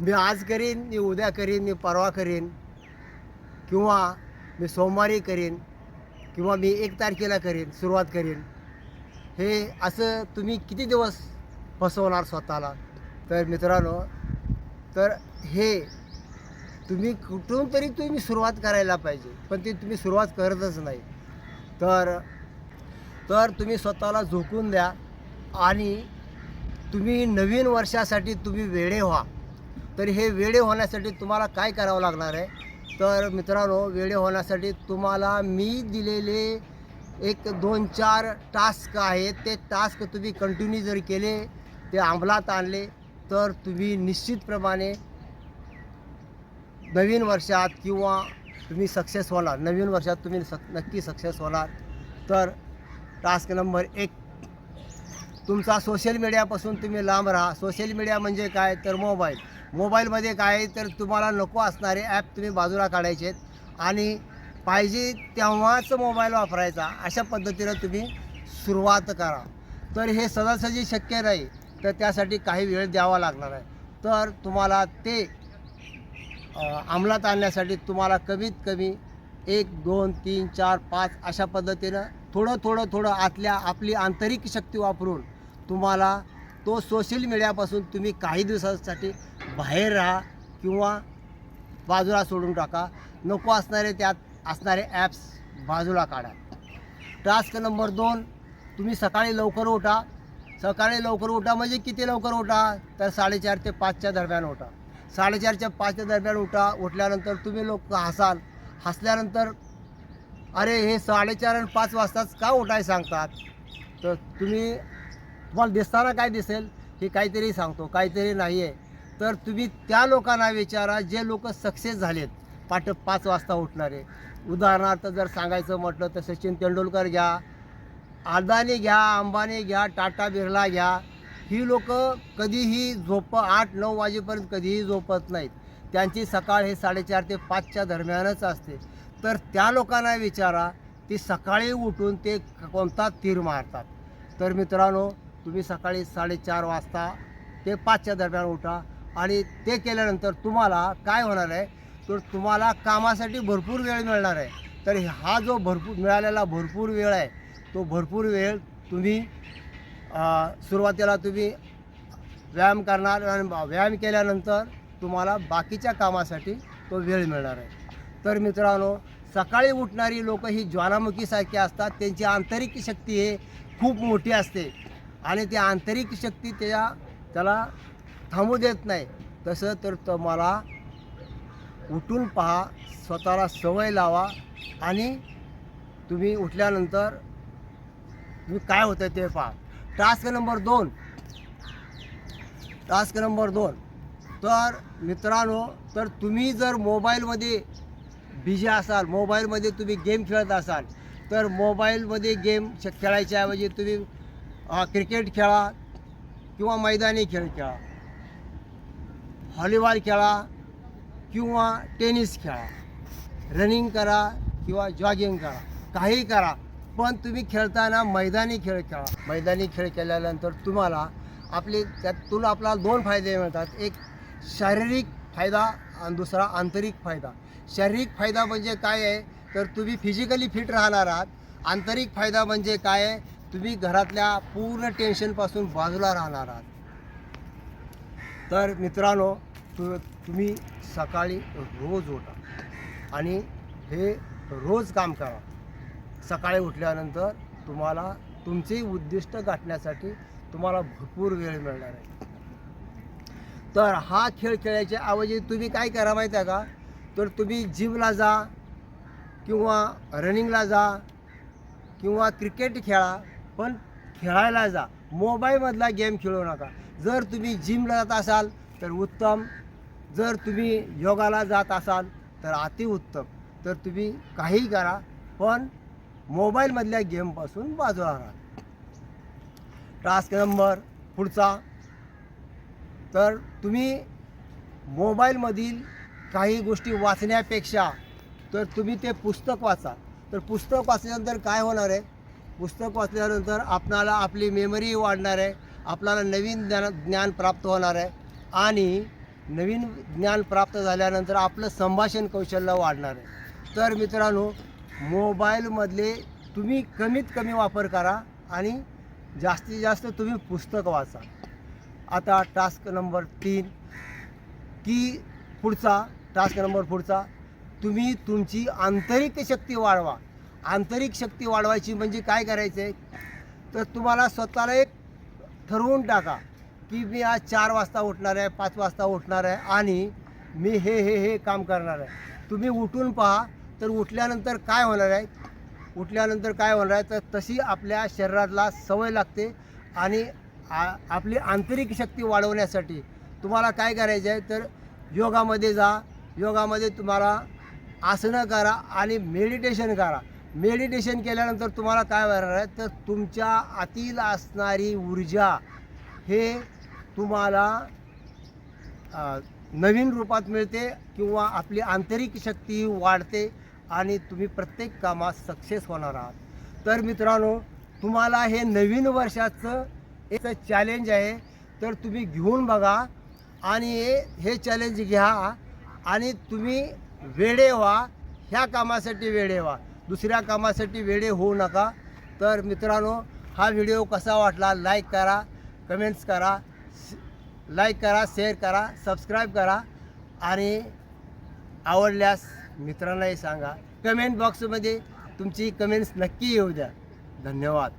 मी आज करीन मी उद्या करीन मी परवा करीन किंवा मी सोमवारी करीन किंवा मी एक तारखेला करीन सुरुवात करीन. हे असं तुम्ही किती दिवस फसवणार स्वतःला? तर मित्रांनो तर हे तुम्ही कुठून तरी तुम्ही सुरुवात करायला पाहिजे पण ते तुम्ही सुरुवात करतच नाही. तर तर तुम्ही स्वतःला झोकून द्या आणि तुम्ही नवीन वर्षासाठी तुम्ही वेडे व्हा. तर हे वेडे होण्यासाठी तुम्हाला काय करावं लागणार आहे? तर मित्रांनो वेडे होण्यासाठी तुम्हाला मी दिलेले एक दोन चार टास्क आहेत. ते टास्क तुम्ही कंटिन्यू जर केले ते अंमलात आणले तर तुम्ही निश्चितप्रमाणे नवीन वर्षात किंवा तुम्ही सक्सेस होणार. नवीन वर्षात तुम्ही सक नक्की सक्सेस होणार. तर टास्क नंबर एक तुमचा सोशल मीडियापासून तुम्ही लांब राहा. सोशल मीडिया म्हणजे काय? तर मोबाईल मोबाईलमध्ये काय आहे तर तुम्हाला नको असणारे ॲप तुम्ही बाजूला काढायचे आहेत. आणि पाहिजे तेव्हाच मोबाईल वापरायचा. अशा पद्धतीनं तुम्ही सुरुवात करा. तर हे सदासजी शक्य नाही तर त्यासाठी काही वेळ द्यावा लागणार आहे. तर तुम्हाला ते अंमलात आणण्यासाठी तुम्हाला कमीत कमी एक दोन तीन चार पाच अशा पद्धतीनं थोडं थोडं थोडं आतल्या आपली आंतरिक शक्ती वापरून तुम्हाला तो सोशल मीडियापासून तुम्ही काही दिवसासाठी बाहेर राहा किंवा बाजूला सोडून टाका. नको असणारे त्यात असणारे ॲप्स बाजूला काढा. टास्क नंबर दोन तुम्ही सकाळी लवकर उठा. सकाळी लवकर उठा म्हणजे किती लवकर उठा? तर साडेचार ते पाचच्या दरम्यान उठा. साडेचारच्या पाचच्या दरम्यान उठा. उठल्यानंतर तुम्ही लोक हसाल. हसल्यानंतर अरे हे साडेचार आणि पाच वाजताच का उठाय सांगतात? तर तुम्ही तुम्हाला दिसताना काय दिसेल हे काहीतरी सांगतो. काहीतरी नाही आहे तर तुम्ही त्या लोकांना विचारा जे लोक सक्सेस झालेत पाठ पाच वाजता उठणारे. उदाहरणार्थ जर सांगायचं म्हटलं तर सचिन तेंडुलकर घ्या अदानी घ्या अंबानी घ्या टाटा बिर्ला घ्या. ही लोक कधीही झोप आठ नऊ वाजेपर्यंत कधीही झोपत नाहीत. त्यांची सकाळ हे साडेचार ते पाचच्या दरम्यानच असते. तर त्या लोकांना विचारा ती सकाळी उठून ते कोणता तीर मारतात. तर मित्रांनो तुम्ही सकाळी साडेचार वाजता ते पाचच्या दरम्यान उठा. आणि ते केल्यानंतर तुम्हाला काय होणार आहे? तर तुम्हाला कामासाठी भरपूर वेळ मिळणार आहे. तर हा जो भरपूर मिळालेला भरपूर वेळ आहे तो भरपूर वेळ तुम्ही सुरुवातीला तुम्ही व्यायाम करणार आणि व्यायाम केल्यानंतर तुम्हाला बाकीच्या कामासाठी तो वेळ मिळणार आहे. तर मित्रांनो सकाळी उठणारी लोक ही ज्वालामुखीसारखी असतात. त्यांची आंतरिक शक्ती हे खूप मोठी असते. आणि ती आंतरिक शक्ती त्या त्याला थांबू देत नाही. तसं तर तुम्हाला उठून पहा स्वतःला सवय लावा आणि तुम्ही उठल्यानंतर तुम्ही काय होतं ते पहा. टास्क नंबर दोन. टास्क नंबर दोन. तर मित्रांनो तर तुम्ही जर मोबाईलमध्ये बिझी असाल मोबाईलमध्ये तुम्ही गेम खेळत असाल तर मोबाईलमध्ये गेम श- खेळायच्या ऐवजी तुम्ही क्रिकेट खेळा किंवा मैदानी खेळ खेळा. हॉलीबॉल खेळा किंवा टेनिस खेळा. रनिंग करा किंवा जॉगिंग करा. काही करा पण तुम्ही खेळताना मैदानी खेळ खेळा. मैदानी खेळ केल्यानंतर तुम्हाला आपले त्यातून आपल्याला दोन फायदे मिळतात. एक शारीरिक फायदा आणि दुसरा आंतरिक फायदा. शारीरिक फायदा म्हणजे काय आहे? तर तुम्ही फिजिकली फिट राहणार आहात. आंतरिक फायदा म्हणजे काय आहे? तुम्ही घरातल्या पूर्ण टेन्शनपासून बाजूला राहणार आहात. तर मित्रांनो तु तुम्ही सकाळी रोज उठा आणि हे रोज काम करा. सकाळी उठल्यानंतर तुम्हाला तुमचे उद्दिष्ट गाठण्यासाठी तुम्हाला भरपूर वेळ मिळणार आहे. तर हा खेळ खेळायच्या ऐवजी तुम्ही काय करा माहीत आहे का? तर तुम्ही जिमला जा किंवा रनिंगला जा किंवा क्रिकेट खेळा पण खेळायला जा. मोबाईलमधला गेम खेळू नका. जर तुम्ही जिमला जात असाल तर उत्तम. जर तुम्ही योगाला जात असाल तर अतिउत्तम तर तुम्ही काहीही करा पण मोबाईलमधल्या गेमपासून बाजूला राहा. टास्क नंबर पुढचा. तर तुम्ही मोबाईलमधील काही गोष्टी वाचण्यापेक्षा तर तुम्ही ते पुस्तक वाचा. तर पुस्तक वाचल्यानंतर काय होणार आहे? पुस्तक वाचल्यानंतर आपणाला आपली मेमरी वाढणार आहे. आपल्याला नवीन ज्ञान ज्ञान प्राप्त होणार आहे आणि नवीन ज्ञान प्राप्त झाल्यानंतर आपलं संभाषण कौशल्य वाढणार आहे. तर मित्रांनो मोबाईलमधले तुम्ही कमीत कमी वापर करा आणि जास्तीत जास्त तुम्ही पुस्तक वाचा. आता टास्क नंबर तीन की पुढचा टास्क नंबर पुढचा तुम्ही तुमची आंतरिक शक्ती वाढवा. आंतरिक शक्ती वाढवायची म्हणजे काय करायचं आहे तर तुम्हाला स्वतःला एक ठरवून टाका की मी आज चार वाजता उठणार आहे पाच वाजता उठणार आहे आणि मी हे हे हे काम करणार आहे. तुम्ही उठून पहा तर उठल्यानंतर काय होणार आहे? उठल्यानंतर काय होणार आहे? तर तशी आपल्या शरीराला सवय लागते आणि आ आपली आंतरिक शक्ती वाढवण्यासाठी तुम्हाला काय करायचं आहे? तर योगामध्ये जा. योगामध्ये तुम्हाला आसनं करा आणि मेडिटेशन करा. मेडिटेशन केल्यानंतर तुम्हाला काय होणार आहे? तर तुमच्या आतील असणारी ऊर्जा हे तुम्हाला नवीन रूपात मिळते किंवा आपली आंतरिक शक्ती वाढते आणि तुम्ही प्रत्येक कामात सक्सेस होणार आहात. तर मित्रांनो तुम्हाला हे नवीन वर्षाचं एक चॅलेंज आहे. तर तुम्ही घेऊन बघा आणि हे- चॅलेंज घ्या आणि तुम्ही वेडे व्हा. ह्या कामासाठी वेळे व्हा. दुसऱ्या कामासाठी वेडे होऊ नका. तर मित्रांनो हा व्हिडिओ कसा वाटला लाईक करा कमेंट्स करा लाईक करा शेअर करा सबस्क्राईब करा आणि आवडल्यास मित्रांनाही सांगा. कमेंट बॉक्समध्ये तुमची कमेंट्स नक्की येऊ द्या. धन्यवाद.